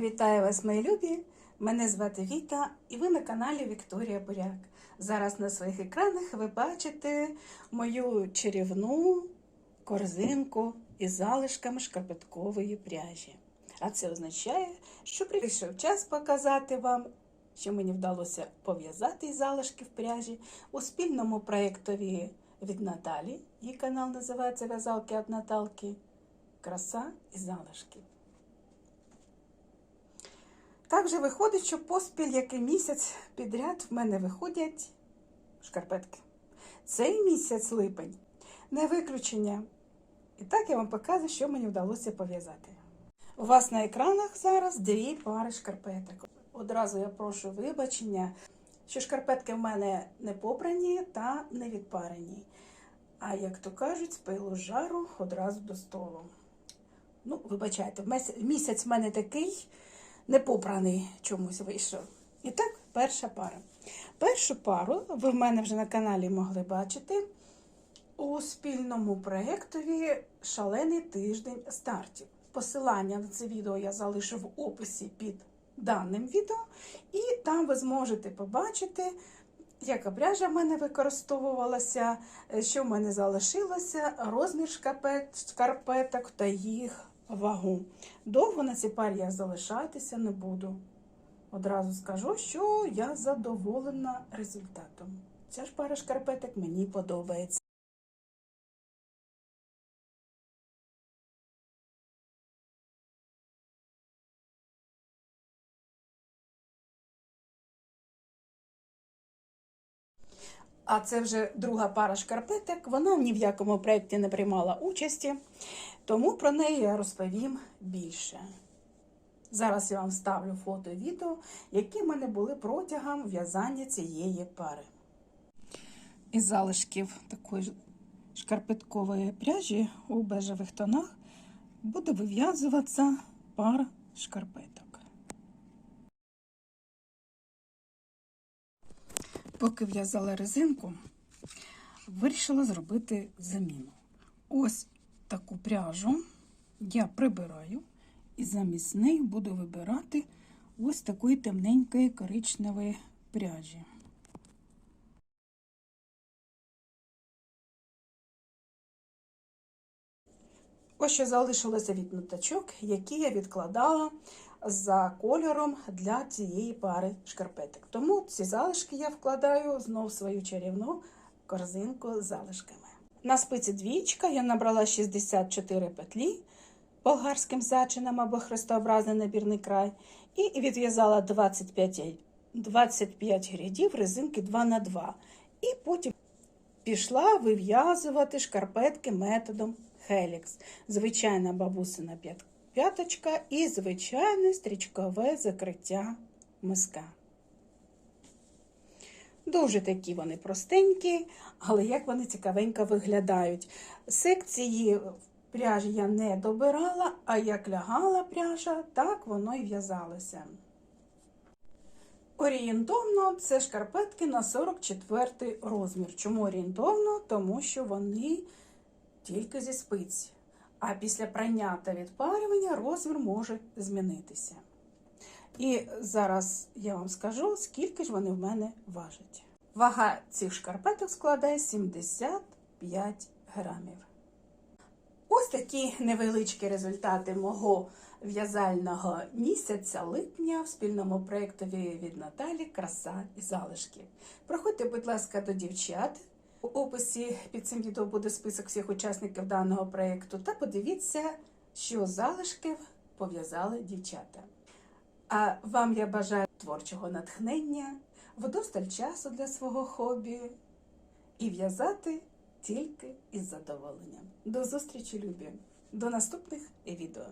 Вітаю вас, мої любі! Мене звати Віта, і ви на каналі Вікторія Буряк. Зараз на своїх екранах ви бачите мою чарівну корзинку із залишками шкарпеткової пряжі. А це означає, що прийшов час показати вам, що мені вдалося пов'язати із залишків пряжі у спільному проєктові від Наталі. Її канал називається В'язалки від Наталки. Краса і залишків. Так же виходить, що поспіль який місяць підряд в мене виходять шкарпетки. Цей місяць липень не виключення. І так я вам показую, що мені вдалося пов'язати. У вас на екранах зараз дві пари шкарпеток. Одразу я прошу вибачення, що шкарпетки в мене не попрані та не відпарені. А як то кажуть, з пилу жару одразу до столу. Ну, вибачайте, місяць в мене такий непопраний чомусь вийшов. І так, перша пара. Першу пару ви в мене вже на каналі могли бачити у спільному проєктові Шалений тиждень стартів. Посилання на це відео я залишу в описі під даним відео, і там ви зможете побачити, яка пряжа в мене використовувалася, що в мене залишилося, розмір шкарпеток та їх вагу. Довго на цій парі я залишатися не буду. Одразу скажу, що я задоволена результатом. Ця ж пара шкарпеток мені подобається. А це вже друга пара шкарпеток. Вона ні в якому проєкті не приймала участі, тому про неї я розповім більше. Зараз я вам ставлю фото і відео, які в мене були протягом в'язання цієї пари. Із залишків такої шкарпеткової пряжі у бежевих тонах буде вив'язуватися пара шкарпеток. Поки в'язала резинку, вирішила зробити заміну. Ось таку пряжу я прибираю і замість неї буду вибирати ось такої темненької коричневої пряжі. Ось що залишилося від ниточок, які я відкладала за кольором для цієї пари шкарпеток. Тому ці залишки я вкладаю знов в свою чарівну корзинку з залишками. На спиці двічка я набрала 64 петлі болгарським зачином або хрестообразний набірний край, і відв'язала 25 25 рядів резинки 2х2. І потім пішла вив'язувати шкарпетки методом Helix. Звичайна бабусина п'яточка і звичайне стрічкове закриття миска. Дуже такі вони простенькі, але як вони цікавенько виглядають. Секції пряжі я не добирала, а як лягала пряжа, так воно і в'язалося. Орієнтовно це шкарпетки на 44 розмір. Чому орієнтовно? Тому що вони тільки зі спиць. А після прання та відпарювання розмір може змінитися. І зараз я вам скажу, скільки ж вони в мене важать. Вага цих шкарпеток складає 75 грамів. Ось такі невеличкі результати мого в'язального місяця липня в спільному проєктові від Наталі Краса і залишки. Проходьте, будь ласка, до дівчат. У описі під цим відео буде список всіх учасників даного проєкту. Та подивіться, що залишки пов'язали дівчата. А вам я бажаю творчого натхнення, вдосталь часу для свого хобі і в'язати тільки із задоволенням. До зустрічі, любі! До наступних відео!